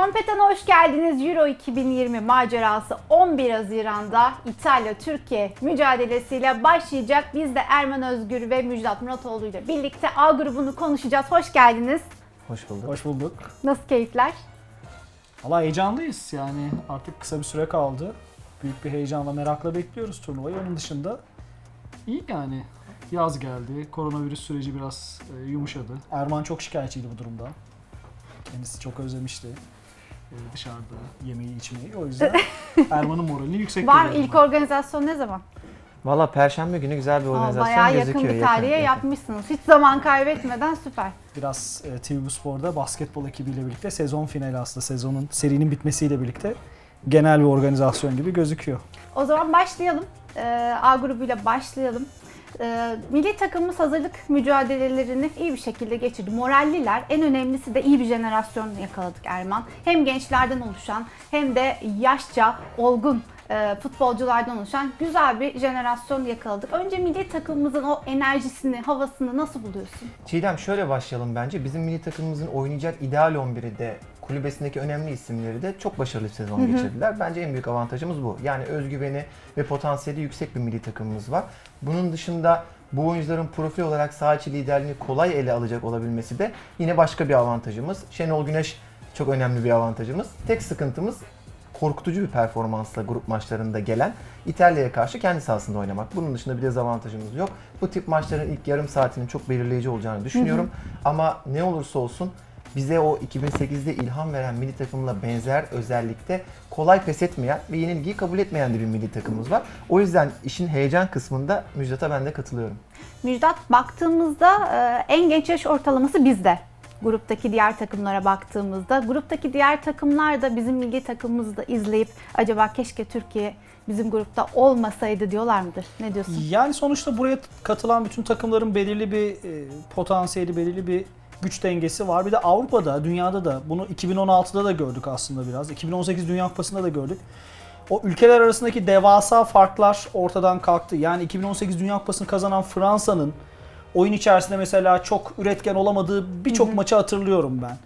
Kompetana hoş geldiniz. Euro 2020 macerası 11 Haziran'da İtalya-Türkiye mücadelesiyle başlayacak. Biz de Erman Özgür ve Müjdat Muratoğlu ile birlikte A grubunu konuşacağız. Hoş geldiniz. Hoş bulduk. Hoş bulduk. Nasıl keyifler? Valla heyecanlıyız yani artık kısa bir süre kaldı. Büyük bir heyecanla, merakla bekliyoruz turnuvayı. Onun dışında iyi yani. Yaz geldi, koronavirüs süreci biraz e, yumuşadı. Erman çok şikayetçiydi bu durumda. Kendisi çok özlemişti dışarıda yemeği içmeyi. O yüzden Erman'ın moralini yüksek Var mı? İlk organizasyon ne zaman? Valla perşembe günü güzel bir Aa, organizasyon bayağı gözüküyor. yakın bir tarihe yakın. yapmışsınız. Hiç zaman kaybetmeden süper. Biraz e, TV Spor'da basketbol ekibiyle birlikte sezon finali aslında sezonun serinin bitmesiyle birlikte genel bir organizasyon gibi gözüküyor. O zaman başlayalım. Ee, A grubuyla başlayalım. Ee, milli takımımız hazırlık mücadelelerini iyi bir şekilde geçirdi. Moralliler. En önemlisi de iyi bir jenerasyon yakaladık Erman. Hem gençlerden oluşan hem de yaşça olgun e, futbolculardan oluşan güzel bir jenerasyon yakaladık. Önce milli takımımızın o enerjisini, havasını nasıl buluyorsun? Çiğdem şöyle başlayalım bence. Bizim milli takımımızın oynayacak ideal 11'i de kulübesindeki önemli isimleri de çok başarılı bir sezon geçirdiler. Bence en büyük avantajımız bu. Yani özgüveni ve potansiyeli yüksek bir milli takımımız var. Bunun dışında bu oyuncuların profil olarak saha içi liderliğini kolay ele alacak olabilmesi de yine başka bir avantajımız. Şenol Güneş çok önemli bir avantajımız. Tek sıkıntımız korkutucu bir performansla grup maçlarında gelen İtalya'ya karşı kendi sahasında oynamak. Bunun dışında bir dezavantajımız yok. Bu tip maçların ilk yarım saatinin çok belirleyici olacağını düşünüyorum. Ama ne olursa olsun bize o 2008'de ilham veren milli takımla benzer özellikte kolay pes etmeyen ve yenilgiyi kabul etmeyen de bir milli takımımız var. O yüzden işin heyecan kısmında Müjdat'a ben de katılıyorum. Müjdat baktığımızda e, en genç yaş ortalaması bizde. Gruptaki diğer takımlara baktığımızda, gruptaki diğer takımlar da bizim milli takımımızı da izleyip acaba keşke Türkiye bizim grupta olmasaydı diyorlar mıdır? Ne diyorsun? Yani sonuçta buraya katılan bütün takımların belirli bir e, potansiyeli, belirli bir güç dengesi var. Bir de Avrupa'da, dünyada da bunu 2016'da da gördük aslında biraz. 2018 Dünya Kupası'nda da gördük. O ülkeler arasındaki devasa farklar ortadan kalktı. Yani 2018 Dünya Kupası'nı kazanan Fransa'nın oyun içerisinde mesela çok üretken olamadığı birçok maçı hatırlıyorum ben.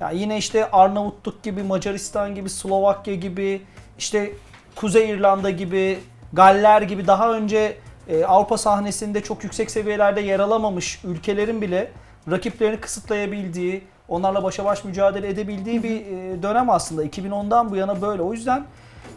Ya yine işte Arnavutluk gibi, Macaristan gibi, Slovakya gibi, işte Kuzey İrlanda gibi, Galler gibi daha önce e, Avrupa sahnesinde çok yüksek seviyelerde yer alamamış ülkelerin bile rakiplerini kısıtlayabildiği, onlarla başa baş mücadele edebildiği bir e, dönem aslında. 2010'dan bu yana böyle. O yüzden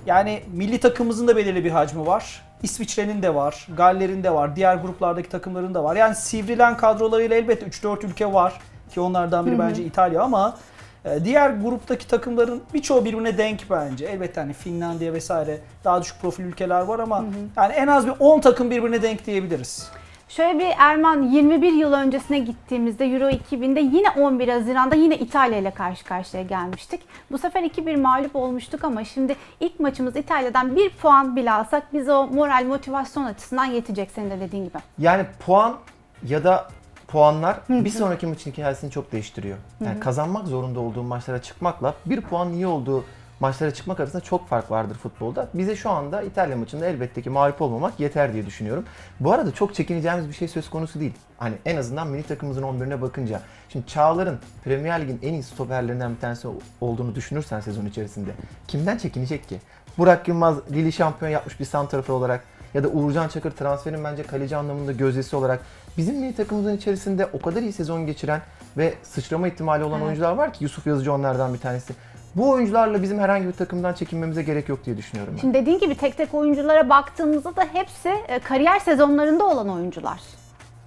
yani milli takımımızın da belirli bir hacmi var. İsviçre'nin de var, Galler'in de var, diğer gruplardaki takımların da var. Yani sivrilen kadrolarıyla elbette 3-4 ülke var ki onlardan biri bence İtalya ama e, diğer gruptaki takımların birçoğu birbirine denk bence. Elbette hani Finlandiya vesaire daha düşük profil ülkeler var ama yani en az bir 10 takım birbirine denk diyebiliriz. Şöyle bir Erman 21 yıl öncesine gittiğimizde Euro 2000'de yine 11 Haziran'da yine İtalya ile karşı karşıya gelmiştik. Bu sefer 2-1 mağlup olmuştuk ama şimdi ilk maçımız İtalya'dan bir puan bile alsak bize o moral motivasyon açısından yetecek senin de dediğin gibi. Yani puan ya da puanlar bir sonraki maçın hikayesini çok değiştiriyor. Yani kazanmak zorunda olduğu maçlara çıkmakla bir puan iyi olduğu maçlara çıkmak arasında çok fark vardır futbolda. Bize şu anda İtalya maçında elbette ki mağlup olmamak yeter diye düşünüyorum. Bu arada çok çekineceğimiz bir şey söz konusu değil. Hani en azından milli takımımızın 11'ine bakınca. Şimdi Çağlar'ın Premier Lig'in en iyi stoperlerinden bir tanesi olduğunu düşünürsen sezon içerisinde kimden çekinecek ki? Burak Yılmaz Lille şampiyon yapmış bir santrafor olarak ya da Uğurcan Çakır transferin bence kaleci anlamında gözdesi olarak bizim milli takımımızın içerisinde o kadar iyi sezon geçiren ve sıçrama ihtimali olan Evet. oyuncular var ki Yusuf Yazıcı onlardan bir tanesi. Bu oyuncularla bizim herhangi bir takımdan çekinmemize gerek yok diye düşünüyorum ben. Şimdi dediğin gibi tek tek oyunculara baktığımızda da hepsi e, kariyer sezonlarında olan oyuncular.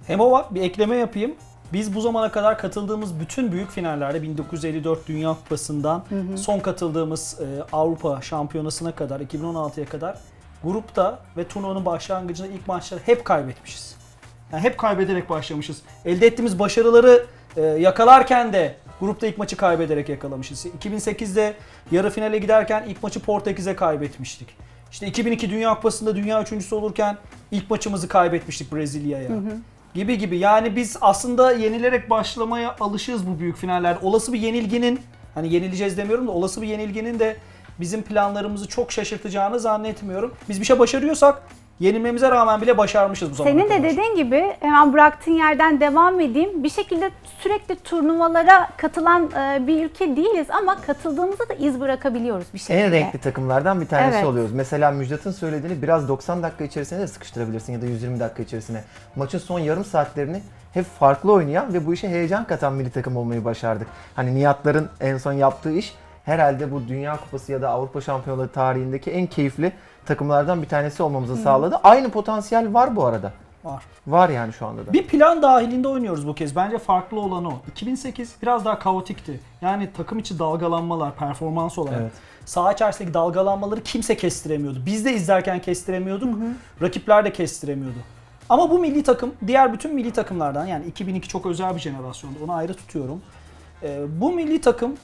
Hem o var bir ekleme yapayım. Biz bu zamana kadar katıldığımız bütün büyük finallerde 1954 Dünya Kupası'ndan son katıldığımız e, Avrupa Şampiyonası'na kadar 2016'ya kadar grupta ve turnuvanın başlangıcında ilk maçları hep kaybetmişiz. Yani hep kaybederek başlamışız. Elde ettiğimiz başarıları e, yakalarken de grupta ilk maçı kaybederek yakalamışız. 2008'de yarı finale giderken ilk maçı Portekiz'e kaybetmiştik. İşte 2002 Dünya Kupası'nda dünya üçüncüsü olurken ilk maçımızı kaybetmiştik Brezilya'ya. Gibi gibi. Yani biz aslında yenilerek başlamaya alışığız bu büyük finallerde. Olası bir yenilginin, hani yenileceğiz demiyorum da olası bir yenilginin de bizim planlarımızı çok şaşırtacağını zannetmiyorum. Biz bir şey başarıyorsak Yenilmemize rağmen bile başarmışız bu zamana Senin de kadar. dediğin gibi hemen bıraktığın yerden devam edeyim. Bir şekilde sürekli turnuvalara katılan e, bir ülke değiliz ama katıldığımızda da iz bırakabiliyoruz bir şekilde. En renkli takımlardan bir tanesi Evet. oluyoruz. Mesela Müjdat'ın söylediğini biraz 90 dakika içerisine de sıkıştırabilirsin ya da 120 dakika içerisine. Maçın son yarım saatlerini hep farklı oynayan ve bu işe heyecan katan milli takım olmayı başardık. Hani Nihatların en son yaptığı iş herhalde bu Dünya Kupası ya da Avrupa Şampiyonları tarihindeki en keyifli takımlardan bir tanesi olmamızı sağladı. Aynı potansiyel var bu arada. Var. Var yani şu anda da. Bir plan dahilinde oynuyoruz bu kez. Bence farklı olan o. 2008 biraz daha kaotikti. Yani takım içi dalgalanmalar, performans olarak. Evet. Saha içerisindeki dalgalanmaları kimse kestiremiyordu. Biz de izlerken kestiremiyorduk. Rakipler de kestiremiyordu. Ama bu milli takım diğer bütün milli takımlardan yani 2002 çok özel bir jenerasyondu. Onu ayrı tutuyorum. Ee, bu milli takım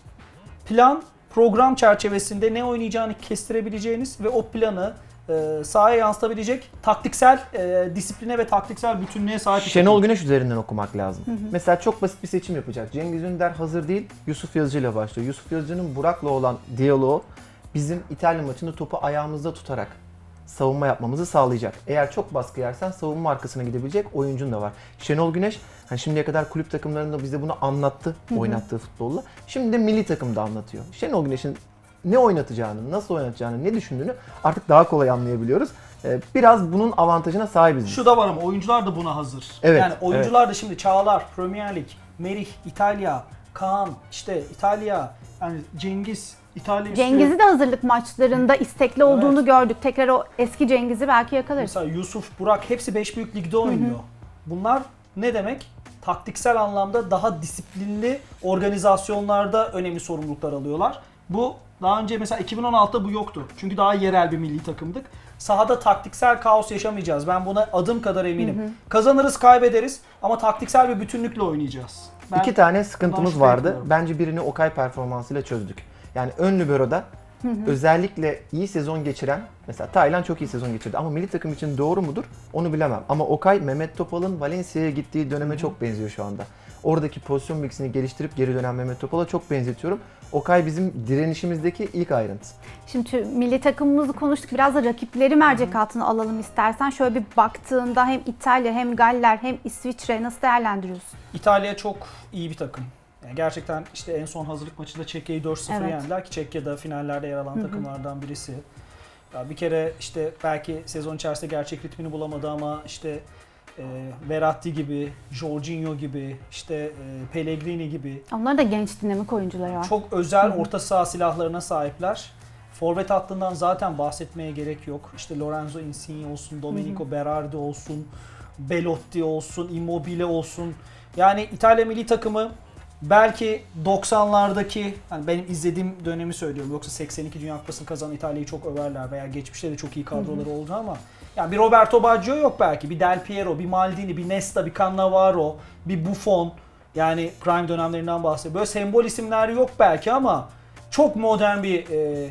plan program çerçevesinde ne oynayacağını kestirebileceğiniz ve o planı e, sahaya yansıtabilecek taktiksel e, disipline ve taktiksel bütünlüğe sahip Şenol. Güneş üzerinden okumak lazım. Mesela çok basit bir seçim yapacak. Cengiz Ünder hazır değil, Yusuf Yazıcı ile başlıyor. Yusuf Yazıcı'nın Burak'la olan diyaloğu bizim İtalya maçında topu ayağımızda tutarak savunma yapmamızı sağlayacak. Eğer çok baskı yersen savunma arkasına gidebilecek oyuncun da var. Şenol Güneş hani şimdiye kadar kulüp takımlarında bize bunu anlattı oynattığı futbolla. Şimdi de milli takımda anlatıyor. Şenol Güneş'in ne oynatacağını, nasıl oynatacağını, ne düşündüğünü artık daha kolay anlayabiliyoruz. Ee, Biraz bunun avantajına sahibiz. biz. Şu da var ama oyuncular da buna hazır. Evet, Yani oyuncular da şimdi Çağlar, Premier Lig, Merih, İtalya, Kaan, işte İtalya, yani Cengiz, İtalya üstü- Cengiz'i de hazırlık maçlarında istekli olduğunu gördük. Tekrar o eski Cengiz'i belki yakalarız. Mesela Yusuf, Burak hepsi 5 büyük ligde oynuyor. Bunlar ne demek? Taktiksel anlamda daha disiplinli organizasyonlarda önemli sorumluluklar alıyorlar. Bu daha önce mesela 2016'da bu yoktu. Çünkü daha yerel bir milli takımdık. Sahada taktiksel kaos yaşamayacağız. Ben buna adım kadar eminim. Kazanırız, kaybederiz ama taktiksel bir bütünlükle oynayacağız. Ben İki tane bundan sıkıntımız şüphe vardı. etmiyorum. Bence birini Okay performansıyla çözdük. Yani ön libero'da özellikle iyi sezon geçiren, mesela Taylan çok iyi sezon geçirdi ama milli takım için doğru mudur onu bilemem. Ama Okay, Mehmet Topal'ın Valencia'ya gittiği döneme çok benziyor şu anda. Oradaki pozisyon bilgisini geliştirip geri dönen Mehmet Topal'a çok benzetiyorum. Okay bizim direnişimizdeki ilk ayrıntı. Şimdi milli takımımızı konuştuk. Biraz da rakipleri mercek altına alalım istersen. Şöyle bir baktığında hem İtalya hem Galler hem İsviçre nasıl değerlendiriyorsun? İtalya çok iyi bir takım. Yani gerçekten işte en son hazırlık maçında Çekya'yı 4-0 Evet. yendiler ki Çekya da finallerde yer alan takımlardan birisi. Ya bir kere işte belki sezon içerisinde gerçek ritmini bulamadı ama işte e, Verratti gibi, Jorginho gibi, işte e, Pellegrini gibi Onların da genç dinamik oyuncuları var. çok özel orta saha silahlarına sahipler. Forvet hattından zaten bahsetmeye gerek yok. İşte Lorenzo Insigne olsun, Domenico Berardi olsun, Belotti olsun, Immobile olsun. Yani İtalya milli takımı belki 90'lardaki hani benim izlediğim dönemi söylüyorum. Yoksa 82 Dünya Kupası'nı kazanan İtalya'yı çok överler veya geçmişte de çok iyi kadroları oldu ama yani bir Roberto Baggio yok belki. Bir Del Piero, bir Maldini, bir Nesta, bir Cannavaro, bir Buffon. Yani prime dönemlerinden bahsediyorum. Böyle sembol isimler yok belki ama çok modern bir e,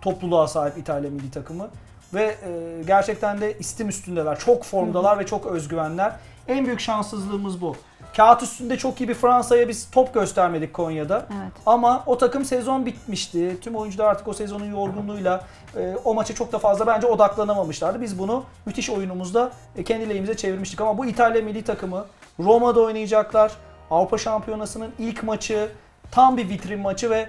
topluluğa sahip İtalya milli takımı. Ve e, gerçekten de istim üstündeler. Çok formdalar ve çok özgüvenler. En büyük şanssızlığımız bu. Kağıt üstünde çok iyi bir Fransa'ya biz top göstermedik Konya'da. Evet. Ama o takım sezon bitmişti. Tüm oyuncular artık o sezonun yorgunluğuyla e, o maça çok da fazla bence odaklanamamışlardı. Biz bunu müthiş oyunumuzda e, kendi lehimize çevirmiştik. Ama bu İtalya milli takımı Roma'da oynayacaklar. Avrupa Şampiyonası'nın ilk maçı tam bir vitrin maçı ve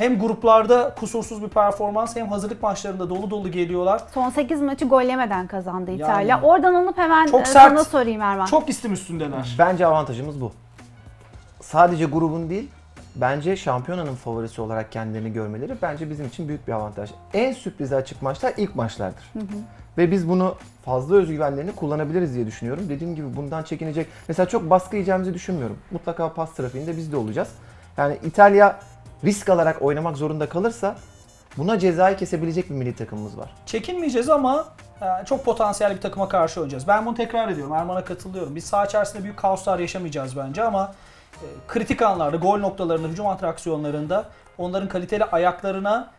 hem gruplarda kusursuz bir performans hem hazırlık maçlarında dolu dolu geliyorlar. Son 8 maçı gol yemeden kazandı Yani. İtalya. Oradan alıp hemen Çok e, sert. sana sorayım Erman. Çok istim üstündeler. Bence avantajımız bu. Sadece grubun değil, bence şampiyonanın favorisi olarak kendilerini görmeleri bence bizim için büyük bir avantaj. En sürprize açık maçlar ilk maçlardır. Ve biz bunu fazla özgüvenlerini kullanabiliriz diye düşünüyorum. Dediğim gibi bundan çekinecek. Mesela çok baskı yiyeceğimizi düşünmüyorum. Mutlaka pas trafiğinde biz de olacağız. Yani İtalya risk alarak oynamak zorunda kalırsa buna cezayı kesebilecek bir milli takımımız var. Çekinmeyeceğiz ama e, çok potansiyel bir takıma karşı oynayacağız. Ben bunu tekrar ediyorum. Erman'a katılıyorum. Biz saha içerisinde büyük kaoslar yaşamayacağız bence ama e, kritik anlarda, gol noktalarında, hücum atraksiyonlarında onların kaliteli ayaklarına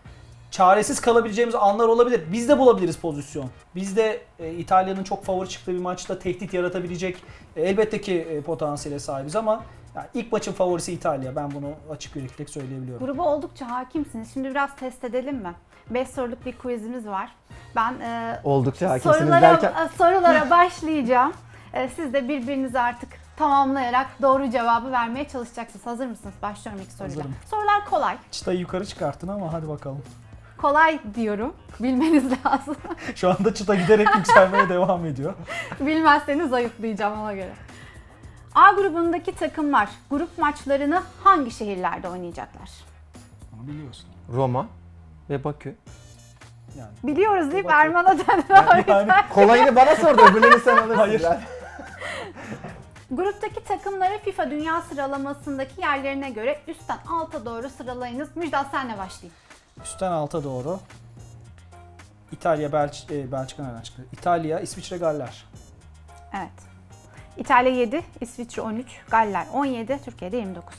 çaresiz kalabileceğimiz anlar olabilir. Biz de bulabiliriz pozisyon. Biz de e, İtalya'nın çok favori çıktığı bir maçta tehdit yaratabilecek e, elbette ki potansiyele sahibiz ama yani ilk maçın favorisi İtalya. Ben bunu açık yüreklilik söyleyebiliyorum. Gruba oldukça hakimsiniz. Şimdi biraz test edelim mi? 5 soruluk bir quizimiz var. Ben e, Oldukça hakimsiniz sorulara, derken e, sorulara başlayacağım. E, siz de birbirinizi artık tamamlayarak doğru cevabı vermeye çalışacaksınız. Hazır mısınız? Başlıyorum ilk soruyla. Hazırım. Sorular kolay. Çıtayı yukarı çıkarttın ama hadi bakalım. Kolay diyorum. Bilmeniz lazım. Şu anda çıta giderek yükselmeye devam ediyor. Bilmezseniz zayıflayacağım ona göre. A grubundaki takımlar grup maçlarını hangi şehirlerde oynayacaklar? Bunu biliyorsun. Roma ve Bakü. Yani. Biliyoruz değil mi? Erman'a döndü. yani Kolayını bana sordu, öbürlerini sen alırsın. Hayır. Gruptaki takımları FIFA Dünya sıralamasındaki yerlerine göre üstten alta doğru sıralayınız. Müjdat senle başlayayım. üstten alta doğru. İtalya, Belç e, Belçika nereden çıktı? İtalya, İsviçre, Galler. Evet. İtalya 7, İsviçre 13, Galler 17, Türkiye'de 29.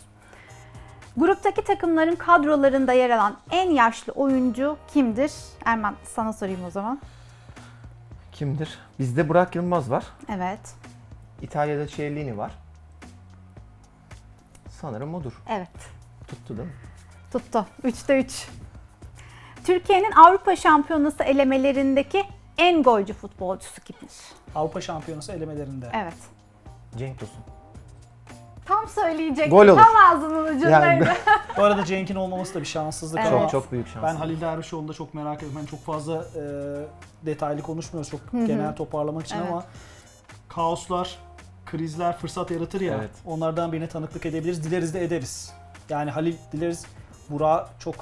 Gruptaki takımların kadrolarında yer alan en yaşlı oyuncu kimdir? Erman sana sorayım o zaman. Kimdir? Bizde Burak Yılmaz var. Evet. İtalya'da Chiellini var. Sanırım odur. Evet. Tuttu değil mi? Tuttu. 3'te 3. Türkiye'nin Avrupa Şampiyonası elemelerindeki en golcü futbolcusu kimdir? Avrupa Şampiyonası elemelerinde. Evet. Cenk Tosun. Tam söyleyecektim. Gol olur. Tam ağzının ucundaydı. Yani- Bu arada Cenk'in olmaması da bir şanssızlık Evet. ama Çok çok büyük şans. ben Halil Dervişoğlu'nu da çok merak ediyorum. Ben çok fazla e, detaylı konuşmuyoruz çok genel toparlamak için Evet. ama kaoslar, krizler fırsat yaratır ya. Evet. Onlardan birine tanıklık edebiliriz. Dileriz de ederiz. Yani Halil dileriz Burak çok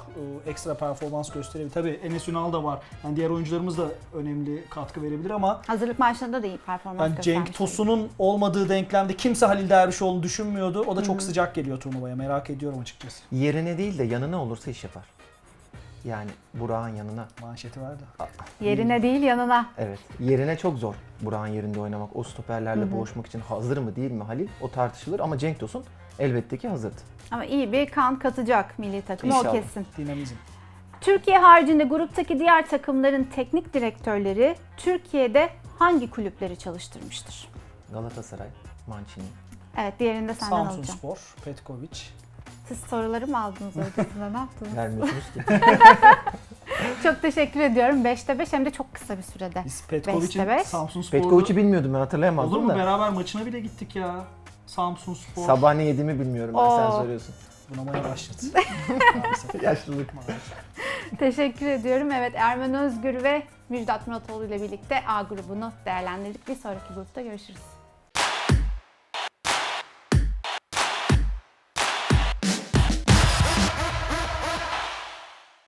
e, ekstra performans gösterebilir. Tabii Enes Ünal da var. Yani diğer oyuncularımız da önemli katkı verebilir ama Hazırlık maçlarında da iyi performans ben göstermiş. Cenk Tosun'un olmadığı denklemde kimse Halil Dervişoğlu'nu düşünmüyordu. O da çok sıcak geliyor turnuvaya. Merak ediyorum açıkçası. Yerine değil de yanına olursa iş yapar. Yani Burak'ın yanına. Manşeti verdi. Yerine değil yanına. Evet. Yerine çok zor Burak'ın yerinde oynamak. O stoperlerle boğuşmak için hazır mı değil mi Halil? O tartışılır ama Cenk Tosun elbette ki hazırdı. Ama iyi bir kan katacak milli takıma o İnşallah. kesin. Dinamizm. Türkiye haricinde gruptaki diğer takımların teknik direktörleri Türkiye'de hangi kulüpleri çalıştırmıştır? Galatasaray, Mancini. Evet diğerini de senden Samsun alacağım. Spor, Petkovic. Siz soruları mı aldınız öncesinde ne yaptınız? Vermiyorsunuz ki. çok teşekkür ediyorum. 5'te 5 hem de çok kısa bir sürede. Biz Beşte Petkovic'in beş. Samsun Spor'da... Petkovic'i bilmiyordum ben hatırlayamazdım Olur mu? da. Beraber maçına bile gittik ya. Samsun Spor. Sabah ne yediğimi bilmiyorum ben sen Oo. soruyorsun. Bunamaya başladı. Maalesef. Yaşlılık. Maalesef. Teşekkür ediyorum. Evet Ermen Özgür ve Müjdat Muratoğlu ile birlikte A grubunu değerlendirdik. Bir sonraki grupta görüşürüz.